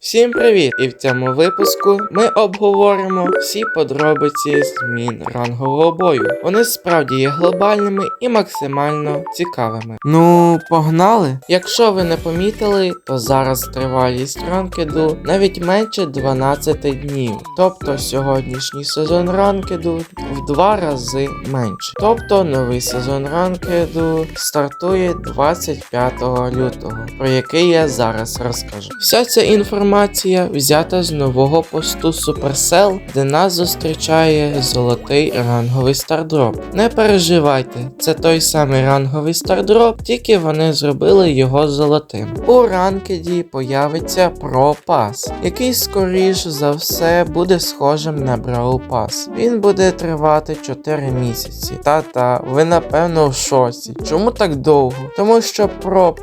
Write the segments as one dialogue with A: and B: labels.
A: Всім привіт! І в цьому випуску ми обговоримо всі подробиці змін рангового бою. Вони справді є глобальними і максимально цікавими. Ну, погнали! Якщо ви не помітили, то зараз тривалість ранкеду навіть менше 12 днів. Тобто сьогоднішній сезон ранкеду в два рази менше. Тобто новий сезон ранкеду стартує 25 лютого, про який я зараз розкажу. Вся ця інформація взята з нового посту Supercell, де нас зустрічає золотий ранговий стардроп. Не переживайте, це той самий ранговий стардроп, тільки вони зробили його золотим. У ранкеді появиться Pro який скоріш за все буде схожим на Brawl Pass. Він буде тривати 4 місяці. Та-та, ви напевно в шоці. Чому так довго? Тому що Pro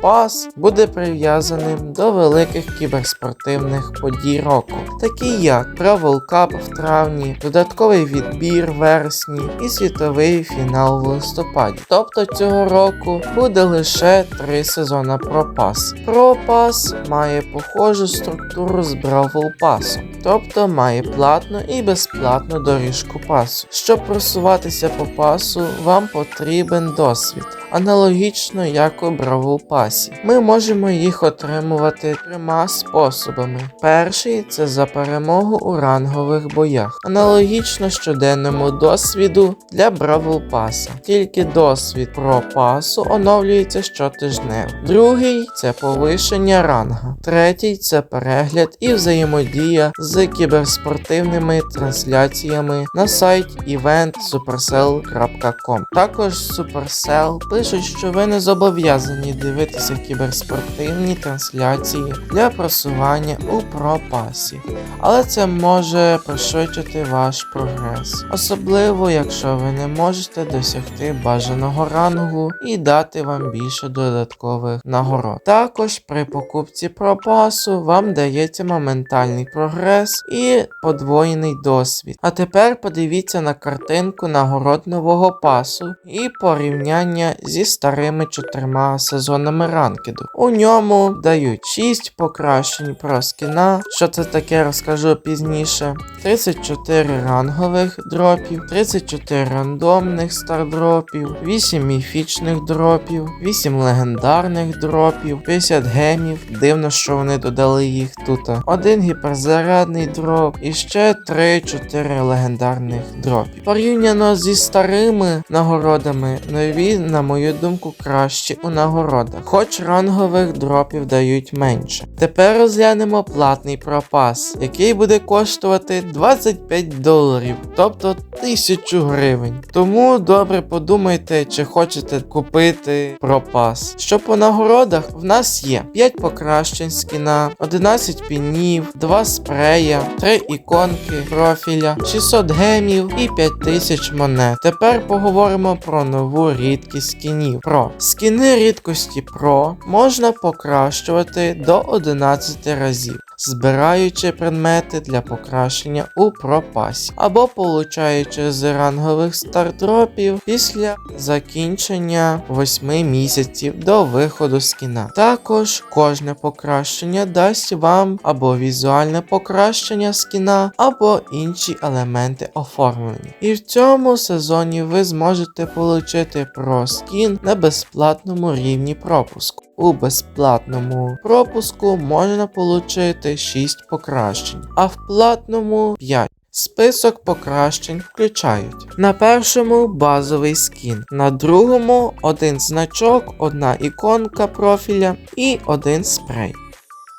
A: буде прив'язаним до великих кіберспортивних подій року, такі як Бравл Cup в травні, додатковий відбір в вересні і світовий фінал в листопаді. Тобто цього року буде лише три сезони. Pro Pass має похожу структуру з Бравл Пасом, тобто має платну і безплатну доріжку пасу. Щоб просуватися по пасу, вам потрібен досвід. Аналогічно як у Бравл Пасі. Ми можемо їх отримувати трьома способами. Перший це за перемогу у рангових боях, аналогічно щоденному досвіду для Бравл Паса. Тільки досвід про пасу оновлюється щотижнево. Другий це повишення ранга. Третій це перегляд і взаємодія з кіберспортивними трансляціями на сайті eventsupercell.com. Також Supercell пишуть, що ви не зобов'язані дивитися кіберспортивні трансляції для просування у пропасі, але це може пришвидшити ваш прогрес, особливо якщо ви не можете досягти бажаного рангу і дати вам більше додаткових нагород. Також при покупці пропасу вам дається моментальний прогрес і подвоєний досвід. А тепер подивіться на картинку нагород нового пасу і порівняння зі старими чотирма сезонами ранкеду. У ньому дають 6 покращень про скіна, що це таке розкажу пізніше. 34 рангових дропів, 34 рандомних стардропів, 8 міфічних дропів, 8 легендарних дропів, 50 гемів. Дивно, що вони додали їх тут. Один гіперзарядний дроп і ще 3-4 легендарних дропів. Порівняно зі старими нагородами, нові, на мою думку, кращі у нагородах, хоч рангових дропів дають менше. Тепер розглянемо платний пропас, який буде коштувати 25 доларів, тобто 1000 гривень. Тому добре подумайте, чи хочете купити пропас. Що по нагородах в нас є 5 покращень скіна, 11 пінів, 2 спрея, 3 іконки профіля, 600 гемів і 5000 монет. Тепер поговоримо про нову рідкість скінів. Pro. скіни рідкості Pro можна покращувати до 11 разів. Збираючи предмети для покращення у пропасі, або получаючи з рангових стардропів після закінчення 8 місяців до виходу скіна. Також кожне покращення дасть вам або візуальне покращення скіна, або інші елементи оформлення. І в цьому сезоні ви зможете отримати про скін на безплатному рівні пропуску. У безплатному пропуску можна отримати 6 покращень, а в платному 5. Список покращень включають на першому базовий скін, на другому один значок, одна іконка профіля і один спрей.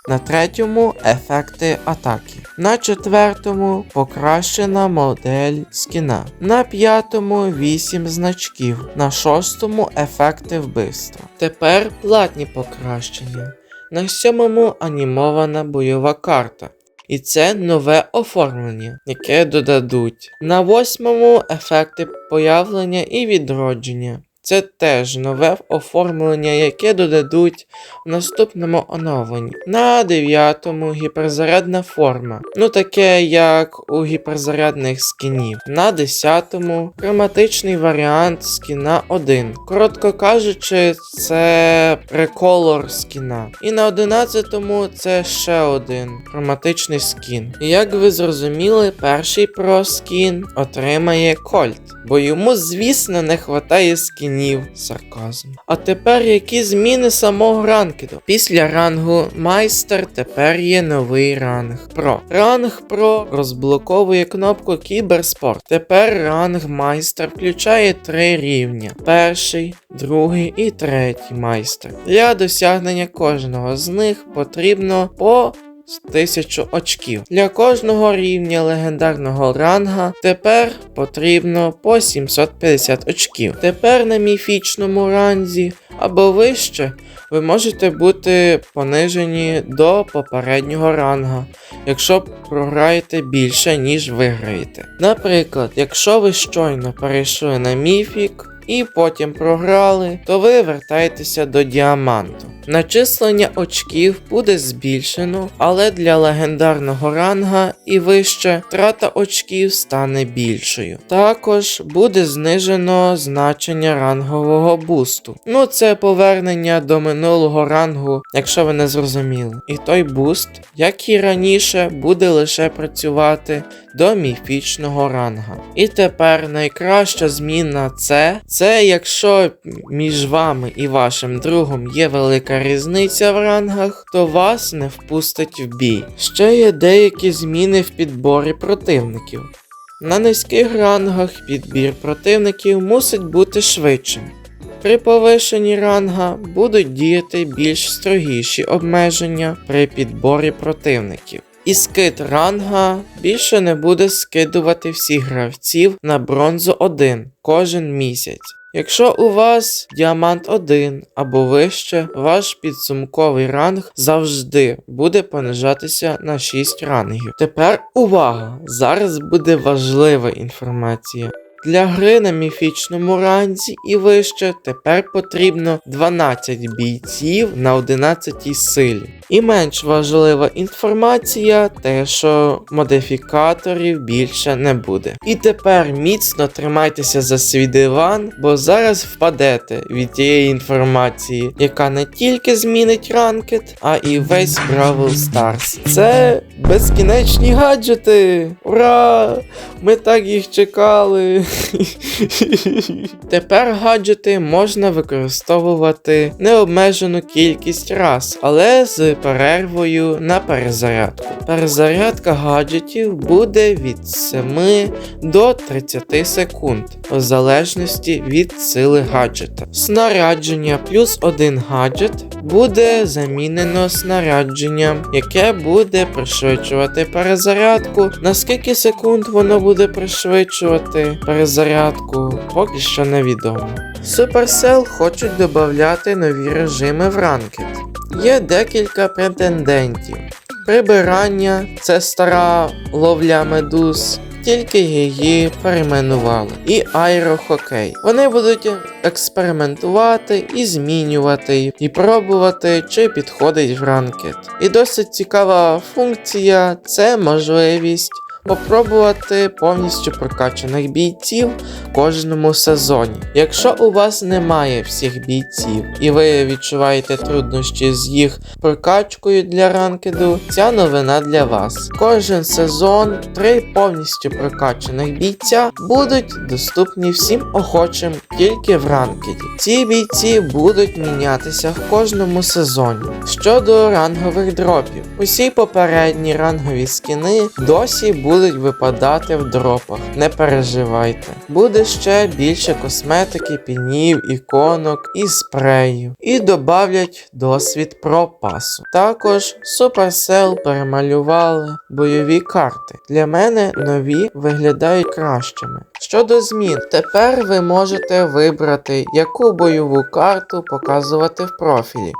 A: На третьому ефекти атаки. На четвертому покращена модель скіна. На п'ятому 8 значків. На шостому ефекти вбивства. Тепер платні покращення. На сьомому анімована бойова карта. І це нове оформлення, яке додадуть. На восьмому ефекти появлення і відродження. Це теж нове оформлення, яке додадуть в наступному оновленні. На 9-му гіперзарядна форма. Ну таке як у гіперзарядних скінів. На 10-му хроматичний варіант скіна 1. Коротко кажучи, це реколор скіна. І на 11-му це ще один хроматичний скін. І як ви зрозуміли, перший про скін отримає Кольт, бо йому, звісно, не хватає скінів. Сарказм. А тепер які зміни самого ранкеду? Після рангу майстер тепер є новий ранг Про. Ранг Про розблоковує кнопку Кіберспорт. Тепер ранг майстер включає три рівня: перший, другий і третій майстер. Для досягнення кожного з них потрібно по з 1000 очків. Для кожного рівня легендарного ранга тепер потрібно по 750 очків. Тепер на міфічному ранзі або вище ви можете бути понижені до попереднього ранга, якщо програєте більше, ніж виграєте. Наприклад, якщо ви щойно перейшли на міфік. І потім програли, то ви вертаєтеся до діаманту. Начислення очків буде збільшено, але для легендарного ранга і вище втрата очків стане більшою. Також буде знижено значення рангового бусту. Ну, це повернення до минулого рангу, якщо ви не зрозуміли. І той буст, як і раніше, буде лише працювати до міфічного ранга. І тепер найкраща зміна це, це якщо між вами і вашим другом є велика різниця в рангах, то вас не впустить в бій. Ще є деякі зміни в підборі противників. На низьких рангах підбір противників мусить бути швидшим. При повишенні ранга будуть діяти більш строгіші обмеження при підборі противників. І скид ранга більше не буде скидувати всіх гравців на бронзу 1 кожен місяць. Якщо у вас діамант 1 або вище, ваш підсумковий ранг завжди буде понижатися на 6 рангів. Тепер увага! Зараз буде важлива інформація. Для гри на міфічному ранзі і вище тепер потрібно 12 бійців на 11 силі. І менш важлива інформація, те, що модифікаторів більше не буде. І тепер міцно тримайтеся за свій диван, бо зараз впадете від тієї інформації, яка не тільки змінить ранкет, а і весь Бравл Старс. Це безкінечні гаджети! Ура! Ми так їх чекали. Тепер гаджети можна використовувати необмежену кількість раз, але з перервою на перезарядку. Перезарядка гаджетів буде від 7 до 30 секунд, в залежності від сили гаджета. Снарядження плюс один гаджет буде замінено снарядженням, яке буде пришвидшувати перезарядку. На скільки секунд воно буде пришвидшувати перезарядку, поки що невідомо. Supercell хочуть додати нові режими в ранкет. Є декілька претендентів. Прибирання це стара ловля медуз. Тільки її перейменували. І аерохокей. Вони будуть експериментувати і змінювати, і пробувати, чи підходить в ранкет. І досить цікава функція це можливість попробувати повністю прокачаних бійців в кожному сезоні. Якщо у вас немає всіх бійців і ви відчуваєте труднощі з їх прокачкою для ранкеду, ця новина для вас. Кожен сезон три повністю прокачаних бійця будуть доступні всім охочим тільки в ранкеді. Ці бійці будуть мінятися в кожному сезоні. Щодо рангових дропів, усі попередні рангові скіни досі будуть випадати в дропах. Не переживайте. Буде ще більше косметики, пінів, іконок і спреїв. І добавлять досвід про пасу. Також Supercell перемалювали бойові карти. Для мене нові виглядають кращими. Щодо змін, тепер ви можете вибрати, яку бойову карту показувати в профілі.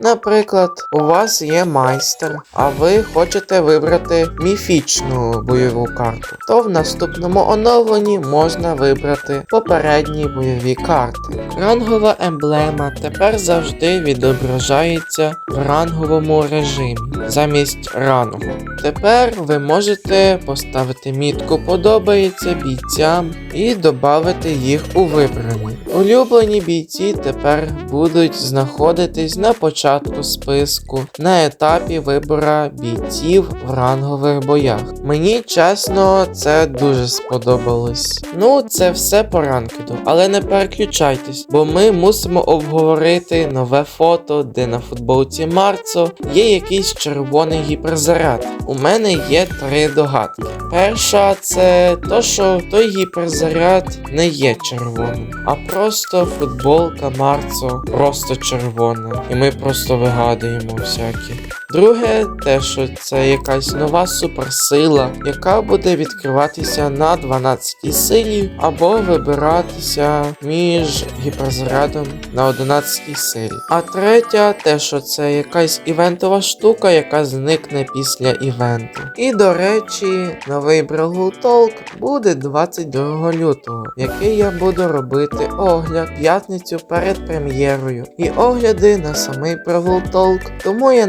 A: Наприклад, у вас є майстер, а ви хочете вибрати міфічну бойову карту, то в наступному оновленні можна вибрати попередні бойові карти. Рангова емблема тепер завжди відображається в ранговому режимі замість рангу. Тепер ви можете поставити мітку подобається бійцям і додати їх у вибрані. Улюблені бійці тепер будуть знаходитись на початку списку на етапі вибора бійців в рангових боях. Мені чесно, це дуже сподобалось. Ну, це все по ранкеду, але не переключайтесь, бо ми мусимо обговорити нове фото, де на футболці Марцо є якийсь червоний гіперзаряд. У мене є три догадки. Перша це то, що той гіперзаряд не є червоним, а просто футболка Марцо просто червона, і ми просто вигадуємо всякі. Друге, те, що це якась нова суперсила, яка буде відкриватися на 12 силі, або вибиратися між гіперзарядом на 11 силі. А третя, те, що це якась івентова штука, яка зникне після івенту. І до речі, новий Брагул Толк буде 22 лютого, який я буду робити огляд п'ятницю перед прем'єрою. І огляди на самий Брагул Толк. Тому я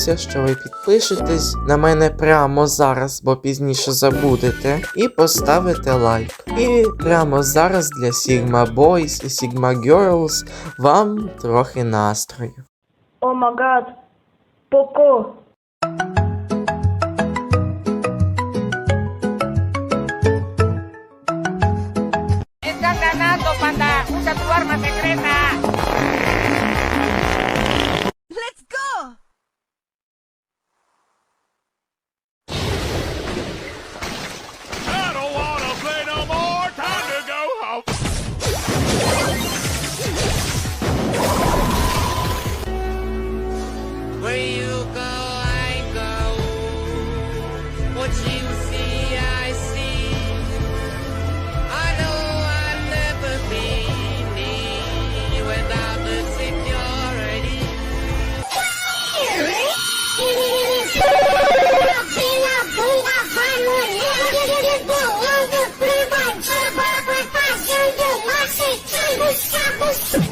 A: надіюся, що ви підпишетесь на мене прямо зараз, бо пізніше забудете, і поставите лайк. І прямо зараз для Sigma Boys і Sigma Girls вам трохи настрою.
B: О магад, Поко.
C: Estás ganando, panda. Usa tu arma secreta.
D: Yes!